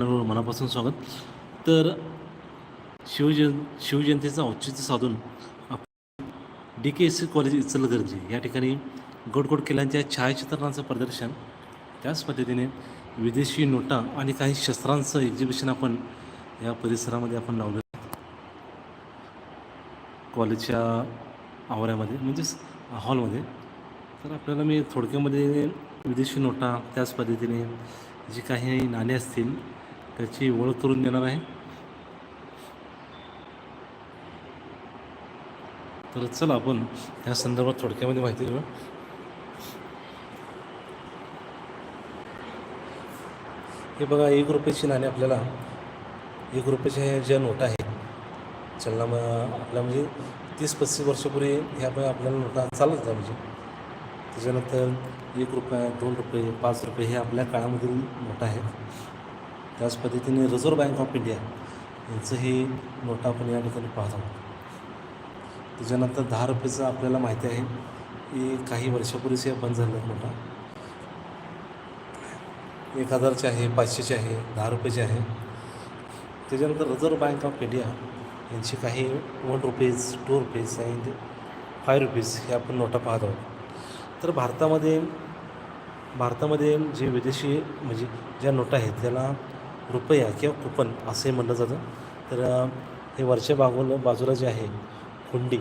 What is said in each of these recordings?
हो, हो, मनापासून स्वागत. तर शिवजयं शिवजयंतीचं औचित्य साधून D K S C college Ichalkaranji या ठिकाणी गोडगोड किल्ल्यांच्या छायाचित्रणाचं प्रदर्शन त्याच पद्धतीने विदेशी नोटा आणि काही शस्त्रांचं एक्झिबिशन आपण या परिसरामध्ये आपण लावलं कॉलेजच्या आवारामध्ये म्हणजेच हॉलमध्ये. तर आपल्याला मी थोडक्यामध्ये विदेशी नोटा त्याच पद्धतीने जी काही नाणी असतील त्याची ओळख करून देणार आहे. तर चला आपण या संदर्भात थोडक्यामध्ये माहिती घेऊ हे बघा एक रुपयाची नाणी आपल्याला एक रुपयाच्या ह्या ज्या नोटा आहेत चलना मग आपल्या म्हणजे तीस पस्तीस वर्षापूर्वी ह्या पण आपल्याला नोटा चालत होत्या म्हणजे. त्याच्यानंतर एक रुपया दोन रुपये पाच रुपये हे आपल्या काळामधील नोटा आहेत. त्याच पद्धतीने रिझर्व्ह बँक ऑफ इंडिया यांचं हे नोटा आपण या ठिकाणी पाहत आहोत. त्याच्यानंतर दहा रुपयेचं आपल्याला माहिती आहे की काही वर्षापूर्वीच हे बंद झालं नोटा. एक हजारचे आहे पाचशेचे आहे दहा रुपयाचे आहे. त्याच्यानंतर रिझर्व्ह बँक ऑफ इंडिया यांची काही one rupees two rupees and five rupees हे आपण नोटा पाहत आहोत. तर भारतामध्ये भारतामध्ये जे विदेशी म्हणजे ज्या नोटा आहेत त्याला रुपया किंवा कुपन असे म्हणलं जातं. तर हे वरच्या बाजूला बाजूला जे आहे हुंडी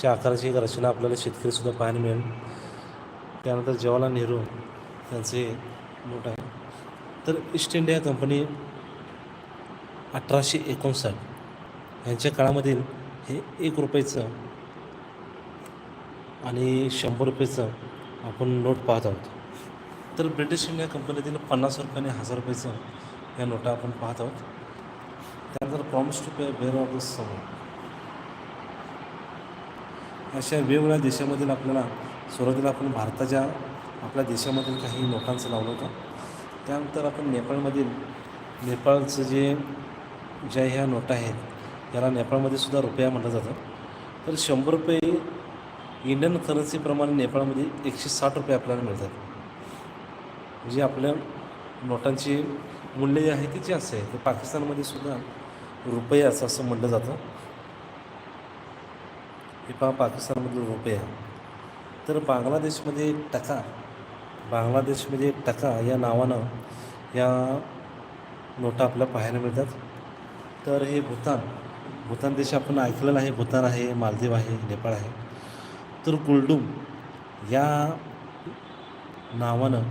च्या आकाराची एक रचना आपल्याला शेतकरीसुद्धा पाहायला मिळेल. त्यानंतर जवाहरलाल नेहरू यांचे नोट आहे. तर ईस्ट इंडिया कंपनी अठराशे एकोणसाठ यांच्या काळामधील हे एक रुपयाचं आणि शंभर रुपयेचं आपण नोट पाहत आहोत. तर ब्रिटिश इंडिया कंपनीतील पन्नास रुपये आणि हजार रुपयेचं या नोटा आपण पाहत आहोत. त्यानंतर promise to pay bearer of the समोर. अशा वेगवेगळ्या देशामधील आपल्याला सुरुवातीला आपण भारताच्या आपल्या देशामधील काही नोटांचं लावलं होतं. त्यानंतर आपण नेपाळमधील नेपाळचं जे ज्या ह्या नोटा आहेत याला नेपाळमध्ये सुद्धा रुपया म्हटलं जातं. तर शंभर रुपये इंडियन करन्सीप्रमाणे नेपाळमध्ये एकशे साठ रुपये आपल्याला मिळतात. म्हणजे आपल्या नोटांची मूल्य जे आहे ते जास्त आहे तर पाकिस्तानमध्ये सुद्धा रुपयाचं असं म्हटलं जातं. हे पहा पाकिस्तानमधील रुपया. तर बांगलादेशमध्ये टका बांगलादेशमध्ये टका या नावानं या नोटा आपल्या पाहायला मिळतात. तर हे भूतान भूतान देश आपण ऐकलेला आहे. भूतान आहे मालदीव आहे नेपाळ आहे. तर गुलडूम या नावानं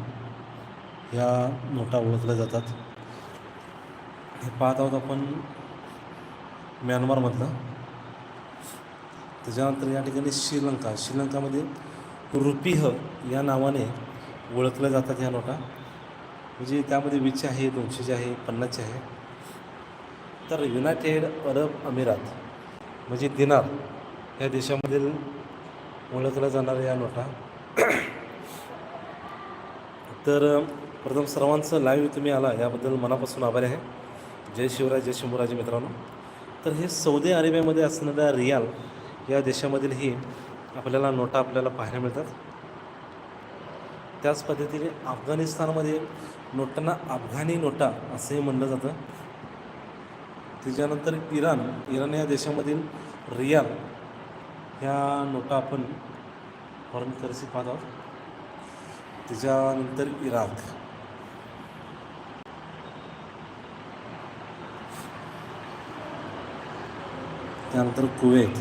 ह्या नोटा ओळखल्या जातात. हे पाहत आहोत आपण म्यानमारमधलं. त्याच्यानंतर या ठिकाणी श्रीलंका. श्रीलंकामध्ये रुपीह या नावाने ओळखल्या जातात ह्या नोटा. म्हणजे त्यामध्ये वीसचे आहे दोनशेचे आहे पन्नासचे आहे. तर युनायटेड अरब अमिरात म्हणजे दिनार या देशामधील ओळखल्या जाणाऱ्या या नोटा. तर प्रथम सर्वांचं लाईव्ह तुम्ही आला याबद्दल मनापासून आभारी आहे. जय शिवराय जय शंभूराजे मित्रांनो. तर हे सौदी अरेबियामध्ये असणाऱ्या रियाल या देशामधील ही आपल्याला नोटा आपल्याला पाहायला मिळतात. त्याच पद्धतीने अफगाणिस्तानमध्ये नोटांना अफगाणी नोटा असंही म्हणलं जातं. त्याच्यानंतर इराण इराण या देशामधील रियाल ह्या नोटा आपण फॉरेन करन्सी पाहत आहोत. त्याच्यानंतर इराक. त्यानंतर कुवेत.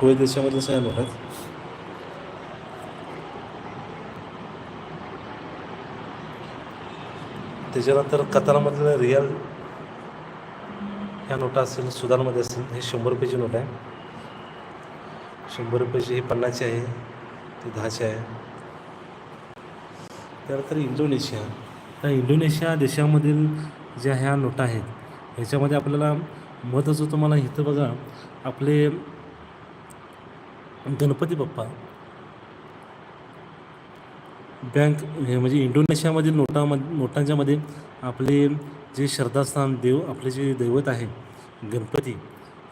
कुवेत देशामधले सगळ्या नोट आहेत. त्याच्यानंतर कतारमधलं रिअल ह्या नोटा असेल सुदानमध्ये असेल हे शंभर रुपयाची नोट आहे. शंभर रुपयाची ही पन्नासची आहे ती दहाची आहे. त्यानंतर इंडोनेशिया. त्या इंडोनेशिया देशामधील ज्या ह्या नोटा आहेत ह्याच्यामध्ये आपल्याला महत्त्वाचं तुम्हाला इथं बघा आपले गणपती बाप्पा बँक हे म्हणजे इंडोनेशियामधील नोटामध्ये नोटांच्यामध्ये आपले जे श्रद्धास्थान देव आपले जे दैवत आहे गणपती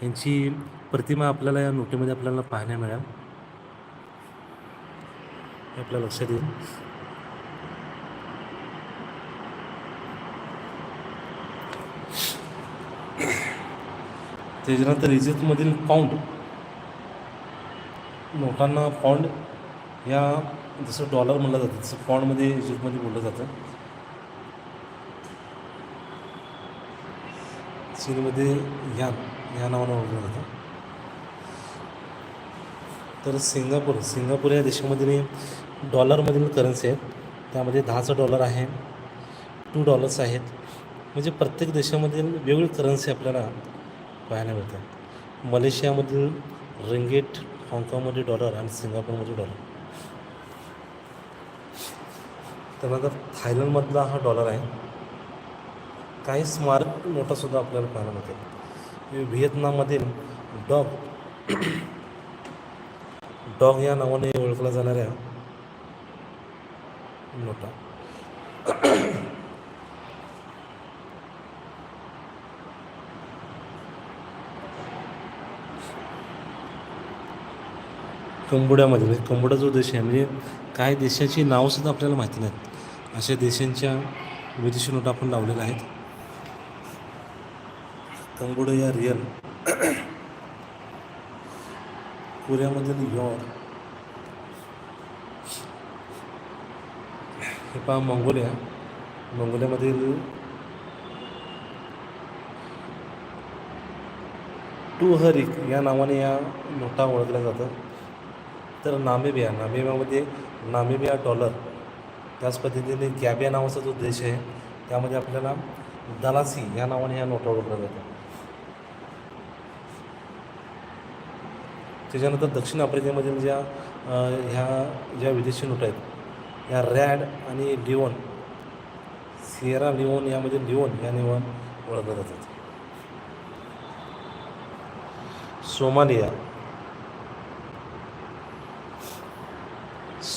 यांची प्रतिमा आपल्याला या नोटेमध्ये आपल्याला पाहायला मिळाल. हे आपल्या लक्षात येईल. त्याच्यानंतर इजिप्तमधील पाऊंड नोटांना पाऊंड या जसं डॉलर म्हणलं जातं तसं पाऊंडमध्ये इजिप्तमध्ये बोललं जातं. चीनमध्ये यान या नावानं ओळखलं जातं. तर सिंगापूर सिंगापूर या देशामध्ये डॉलरमधील करन्सी आहेत. त्यामध्ये दहाचा डॉलर आहे टू डॉलर्स आहेत. म्हणजे प्रत्येक देशामधील वेगवेगळी करन्सी आपल्याला पाहायला मिळतात. मलेशियामधील रिंगेट हाँगकाँगमध्ये डॉलर आणि सिंगापूरमध्ये डॉलर त्यानंतर थायलंडमधला हा डॉलर आहे. काही स्मारक नोटासुद्धा आपल्याला पाहायला मिळतात. व्हिएतनाममधील डॉग डॉग या नावाने ओळखल्या जाणाऱ्या नोटा. कंबोड्यामध्ये म्हणजे कंबोडा जो देश आहे म्हणजे काही देशाची नावंसुद्धा आपल्याला माहिती नाहीत. अशा देशांच्या विदेशी नोटा आपण लावलेल्या आहेत. कंबोडिया रिअल कोरियामधील यॉर हे पहा मंगोलिया. मंगोलियामधील टू हरिक या नावाने या नोटा ओळखल्या जातात. तर नामेबिया नामेबियामध्ये नामेबिया डॉलर त्याच पद्धतीने गॅबिया नावाचा जो देश आहे त्यामध्ये आपल्याला दलासी या नावाने ह्या नोटा ओळखल्या जातात त्याच्यानंतर दक्षिण आफ्रिकेमधील ज्या ह्या ज्या विदेशी नोटा आहेत या रॅड आणि लिओन सिएरा लिओन यामध्ये लिओन या निवान ओळखल्या जातात सोमालिया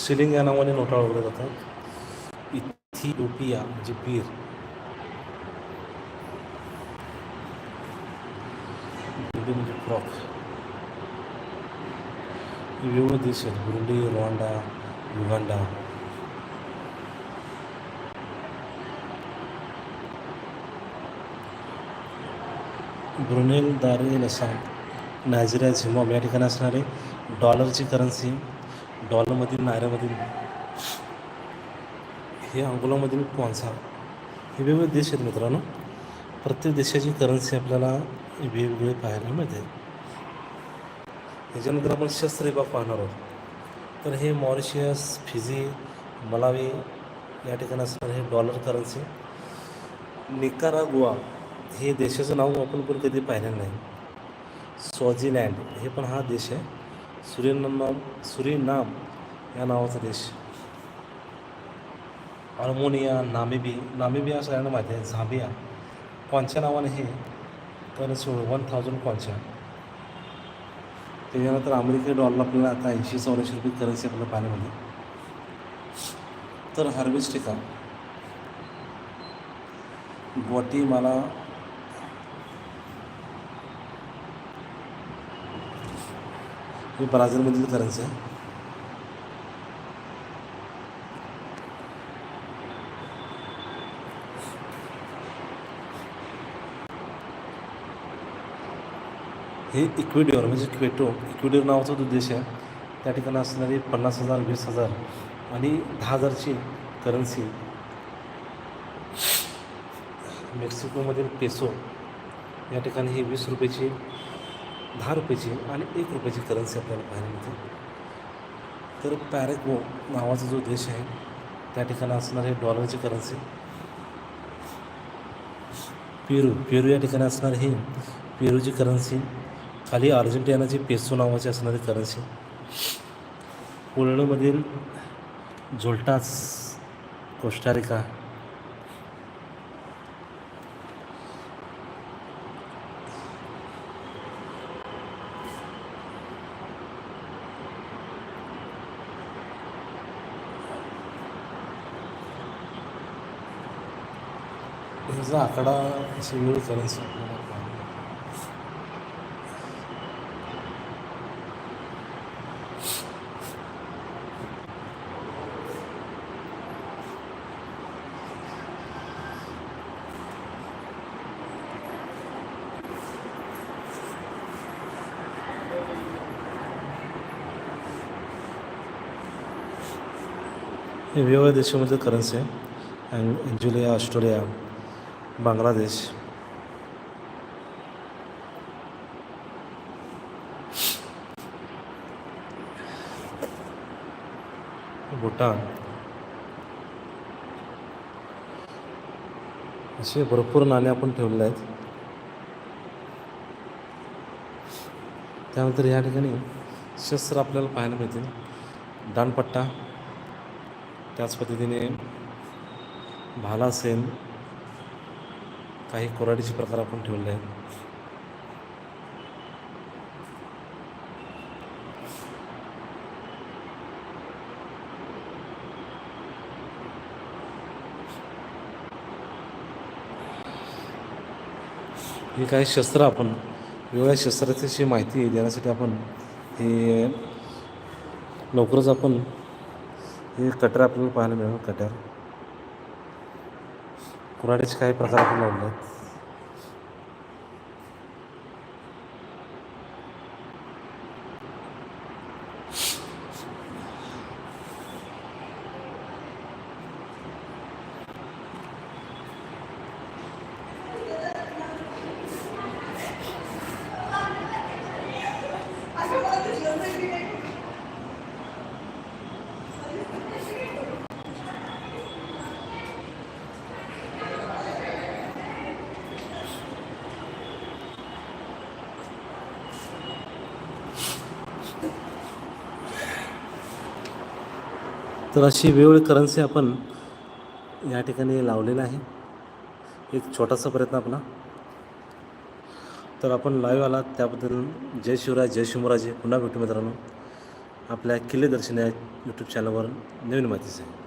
सिलिंग या नावाने नोटा ओळखल्या जातात. इथिओपिया म्हणजे पीर. बुरुंडी म्हणजे क्रॉप विविध देश आहेत. Burundi Rwanda Uganda. ब्रुनेल दारे असाम नायजेरिया झिम्बाब या ठिकाणी असणारे डॉलरची करन्सी डॉलरमधील नायरामधील हे अंगोलामधील क्वान्सा हे वेगवेगळे देश आहेत मित्रांनो. प्रत्येक देशाची करन्सी आपल्याला वेगवेगळे पाहायला मिळते. याच्यानंतर आपण शस्त्र विभाग पाहणार आहोत. तर हे मॉरिशियस फिजी मलावी या ठिकाणी असणारे हे डॉलर करन्सी निकारा गोवा हे देशाचं नाव आपण पण कधी पाहिलेलं नाही. स्वाझीलँड हे पण हा देश आहे. सुरिनाम सुरीनाम या नावाचा देश. अल्मोनिया नामिबी नामिबिया सगळ्यांना माहिती आहे. झांबिया. कॉन्च्या नावाने हे तर सोळ वन थाउजंड कॉन्च्या त्याच्यानंतर अमेरिकी डॉलर आपल्याला आता ऐंशी चौऱ्याऐंशी रुपये करन्सी आपल्याला पाहायला मिळते तर हार्वेस्टिका ग्वाटीमाला ही ब्राझीलमधील करन्सी आहे. हे इक्विडिओर म्हणजे क्वेटो. इक्विडिओर नावाचा जो देश आहे त्या ठिकाणी असणारी पन्नास हजार वीस हजार आणि दहा हजारची करन्सी मेक्सिकोमधील पेसो या ठिकाणी ही वीस रुपयाची दहा रुपयाची आणि एक रुपयाची करन्सी आपल्याला पाहायला मिळते. तर पॅरेगो नावाचा जो देश आहे त्या ठिकाणी असणारे डॉलरची करन्सी पेरू पेरू या ठिकाणी असणार ही पेरूची करन्सी खाली अर्जेंटिनाची पेसो नावाची असणारी करन्सी पोलंडमधील झोल्टास कोस्टारिका ह्याचा आकडा शेड्यूल करायचा आपल्याला वेगवेगळ्या देशामध्ये करन्सी आहे. अँड जुलिया ऑस्ट्रेलिया बांगलादेश. भूटान असे भरपूर नाणे आपण ठेवलेले आहेत. त्यानंतर या ठिकाणी शस्त्र आपल्याला पाहायला मिळतील. दानपट्टा. त्याच पद्धतीने भाला सेन काही कोराडीचे प्रकार आपण ठेवले आहेत. ही काही शस्त्र आपण वेगवेगळ्या शस्त्राची माहिती देण्यासाठी आपण हे लवकरच आपण हे कटर आपल्याला पाहायला मिळेल कटर. कुऱ्हाडीचे काही प्रकार आपण लावले आहेत तर अशी वेगवेगळी करन्सी आपण या ठिकाणी लावलेलं आहे. एक छोटासा प्रयत्न आपला. तर आपण लाईव्ह आला त्याबद्दल जय शिवराय जय शिवराजे पुन्हा भेटू मित्रांनो. आपल्या किल्ले दर्शन या यूट्यूब चॅनलवर नवीन माहितीच आहे